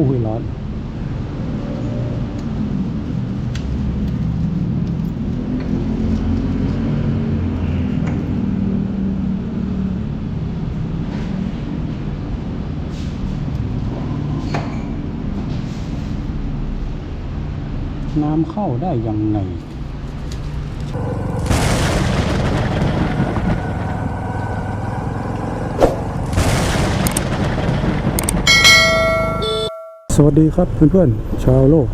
ผู้หุยร้อน น้ำเข้าได้ยังไง สวัสดีครับเพื่อนๆชาวโลก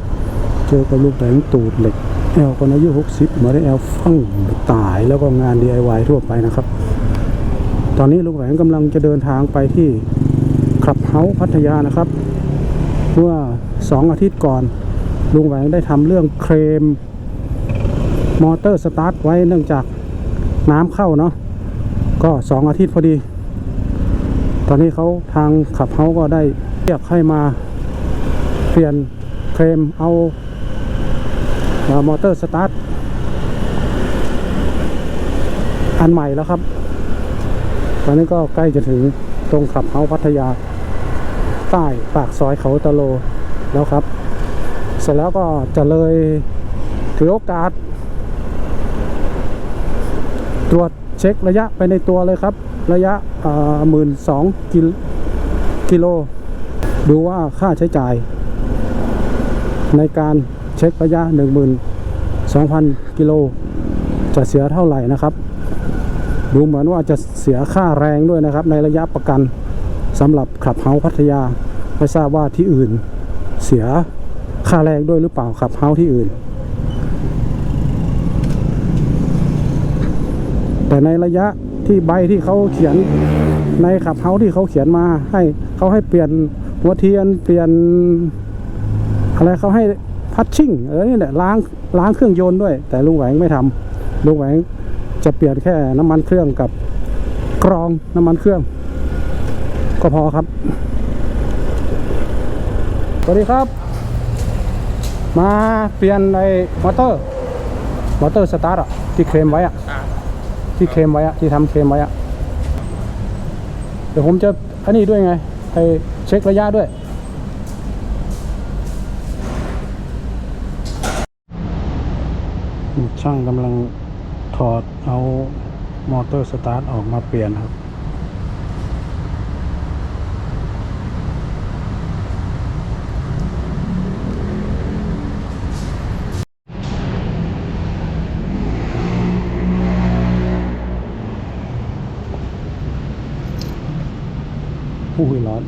เจอกับลูกแหลงตูดเหล็กแอลคนอายุ 60 มาได้แอลฟั่งตายแล้วก็งาน DIY ทั่วไปนะครับ ตอนนี้ลุงแหวงกำลังจะเดินทางไปที่คลับเฮาส์พัทยานะครับ เมื่อสองอาทิตย์ก่อน ลุงแหวงได้ทำเรื่องเคลมมอเตอร์สตาร์ทไว้เนื่องจากน้ำเข้าเนาะก็สองอาทิตย์พอดี ตอนนี้เขาทางขับเฮาก็ได้เรียกให้มา เปลี่ยนเคลมเอามอเตอร์สตาร์ทอันใหม่แล้วครับ ตอนนี้ก็ใกล้จะถึงตรงขับเฮาพัทยา ใต้ปากซอยเขาตะโลแล้วครับ เสร็จแล้วก็จะเลยถือโอกาส ตรวจเช็คระยะไปในตัวเลยครับ ระยะหมื่นสองกิโล ดูว่าค่าใช้จ่าย ในการเช็คระยะ 12,000 กิโล จะเสียเท่าไหร่นะครับ ดูเหมือนว่าจะเสียค่าแรงด้วยนะครับ ในระยะประกันสำหรับขับเฮาพัทยา ไม่ทราบว่าที่อื่นเสียค่าแรงด้วยหรือเปล่าขับเฮาที่อื่น แต่ในระยะที่ใบที่เขาเขียนในขับเฮาที่เขาเขียนมาให้เขาให้เปลี่ยนหัวเทียนเปลี่ยน อะไรเขาให้พัชชิ่งเออนี่แหละล้างล้างเครื่องยนต์ด้วย แต่ลุงแหวงไม่ทำลุงแหวงจะเปลี่ยนแค่น้ำมันเครื่องกับกรองน้ำมันเครื่อง ก็พอครับสวัสดีครับ มาเปลี่ยนในมอเตอร์มอเตอร์สตาร์ทอะที่เคลมไว้อะที่เคลมไว้อะที่ทำเคลมไว้อะเดี๋ยวผมจะอันนี้ด้วยไงไปเช็คระยะด้วย ช่างกำลังถอดเอามอเตอร์สตาร์ทออกมาเปลี่ยนครับ ผู้ร้อน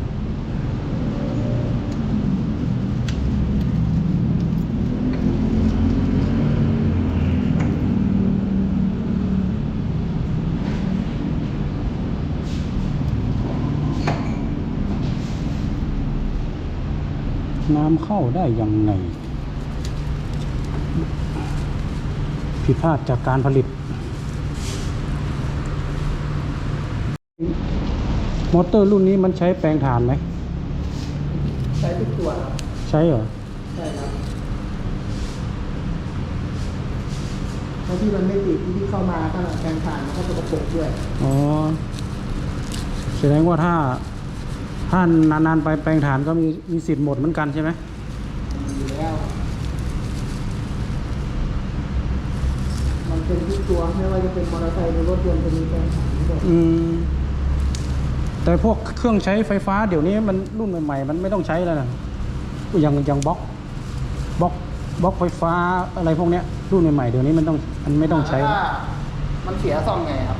น้ำเข้าได้ยังไง ผิดพลาดจากการผลิต มอเตอร์รุ่นนี้มันใช้แปลงถ่านไหม ใช้ทุกตัวครับ ใช้เหรอ ใช่ครับเพราะที่มันไม่ติดที่เข้ามาขนาดแกงผ่านมันก็จะกระปุกด้วย อ๋อ แสดงว่าถ้า ถ้านานๆไปแปลงถ่านก็มีมีสิทธิ์หมดเหมือนกันใช่ไหมอยู่แล้วมันเป็นทุกตัวไม่ว่าจะเป็นมอเตอร์ไซค์หรือรถยนต์จะมีแกงผ่านทั้งหมดอืมแต่พวกเครื่องใช้ไฟฟ้าเดี๋ยวนี้มันรุ่นใหม่ๆมันไม่ต้องใช้แล้วนะอย่างอย่างบล็อกบล็อกบล็อกไฟฟ้าอะไรพวกเนี้ยรุ่นใหม่ๆเดี๋ยวนี้มันต้องมันไม่ต้องใช้แล้วถ้ามันเสียซ่อมไงครับ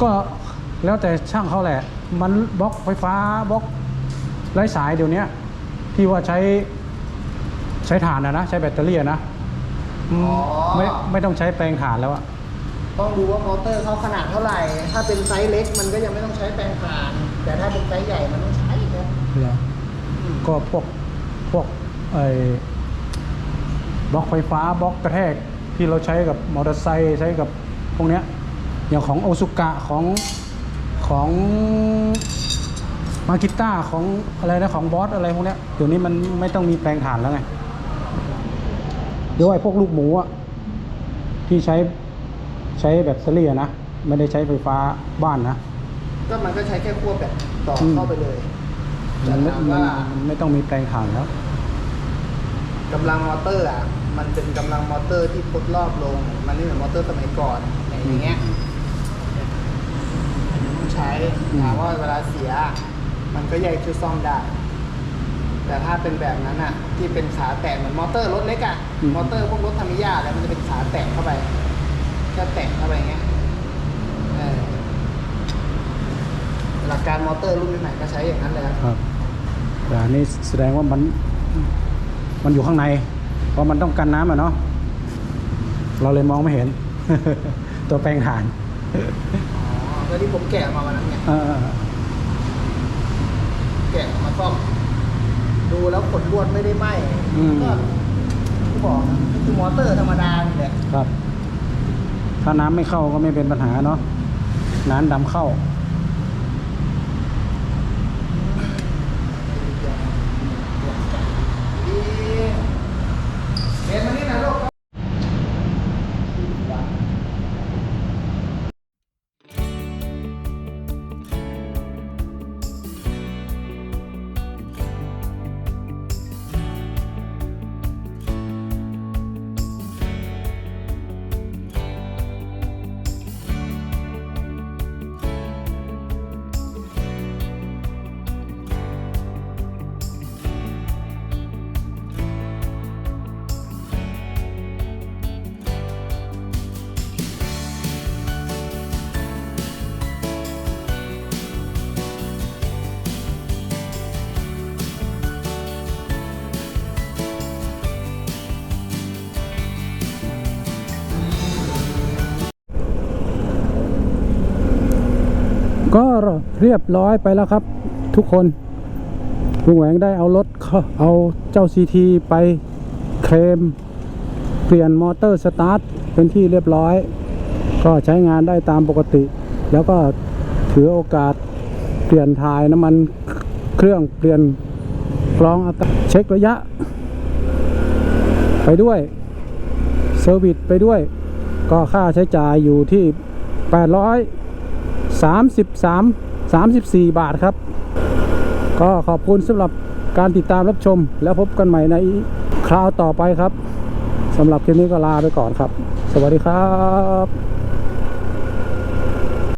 ก็แล้วแต่ช่างเขาแหละ มันบล็อกไฟฟ้าบล็อกไร้สายเดี๋ยวนี้ที่ว่าใช้ใช้ถ่านนะนะ ใช้แบตเตอรี่อะนะอืมอ๋อ ไม่ไม่ต้องใช้แปลงถ่านแล้วอะต้องดูว่ามอเตอร์เขาขนาดเท่าไหร่ ถ้าเป็นไซส์เล็กมันก็ยังไม่ต้องใช้แปลงผ่าน แต่ถ้าเป็นไซส์ใหญ่มันต้องใช้ครับเหรอก็พวกพวกไอ้บล็อกไฟฟ้าบล็อกกระแทกที่เราใช้กับมอเตอร์ไซค์ใช้กับพวกเนี้ยอย่างของโอซุกะของ ของมากิต้าของอะไรนะของบอสอะไรพวกเนี้ยเดี๋ยวนี้มันไม่ต้องมีแปลงถ่านแล้วไงเดี๋ยวไอ้พวกลูกหมูอะที่ใช้ใช้แบตเตอรี่อะนะ ไม่ได้ใช้ไฟฟ้าบ้านนะก็มันก็ใช้แค่ขั้วแบบต่ออมเข้าไปเลยแแต่มันไม่ถามมันว่ามันไม่ต้องมีแปลงถ่านแล้วกำลังมอเตอร์อะ มันเป็นกำลังมอเตอร์ที่พดรอบลง มันไม่เหมือนมอเตอร์สมัยก่อนอย่างเงี้ยต้อง ใช้อืมถามว่าเวลาเสีย มันก็แยกชุดซ่อมได้ แต่ถ้าเป็นแบบนั้นอะ ที่เป็นขาแตกเหมือนมอเตอร์รถเล็กอะมอเตอร์พวกรถธรรมิยาแล้วมันจะเป็นขาแตกเข้าไปแค่แตกเข้าไปอย่างเงี้ยเออหลักการมอเตอร์รุ่นใหม่ๆก็ใช้อย่างนั้นเลยครับครับแต่อันนี้แสดงว่ามันมันอยู่ข้างใน เพราะมันต้องกันน้ำอะเนาะเราเลยมองไม่เห็น ตัวแปลงถ่าน อ๋อก็ที่ผมแกะมาวันนั้นไงเออแกะมาซ่อมดูแล้วขนลวดไม่ได้ไหมอืม ก็ที่บอกนะก็คือมอเตอร์ธรรมดานี่แหละครับ ถ้าน้ำไม่เข้าก็ไม่เป็นปัญหาเนาะน้ำดำเข้า เรียบร้อยไปแล้วครับ ทุกคนลุงแหวงได้เอารถเอาเจ้าซีทีไปเคลมเปลี่ยนมอเตอร์สตาร์ทเป็นที่เรียบร้อย ก็ใช้งานได้ตามปกติ แล้วก็ถือโอกาสเปลี่ยนถ่ายน้ำมันเครื่องเปลี่ยนกรองอัตราเช็คระยะ ไปด้วยเซอร์วิสไปด้วย ก็ค่าใช้จ่ายอยู่ที่ 800 33 34 บาทครับ ก็ขอบคุณสำหรับการติดตามรับชม แล้วพบกันใหม่ในคราวต่อไปครับสำหรับคลิปนี้ก็ลาไปก่อนครับ สวัสดีครับ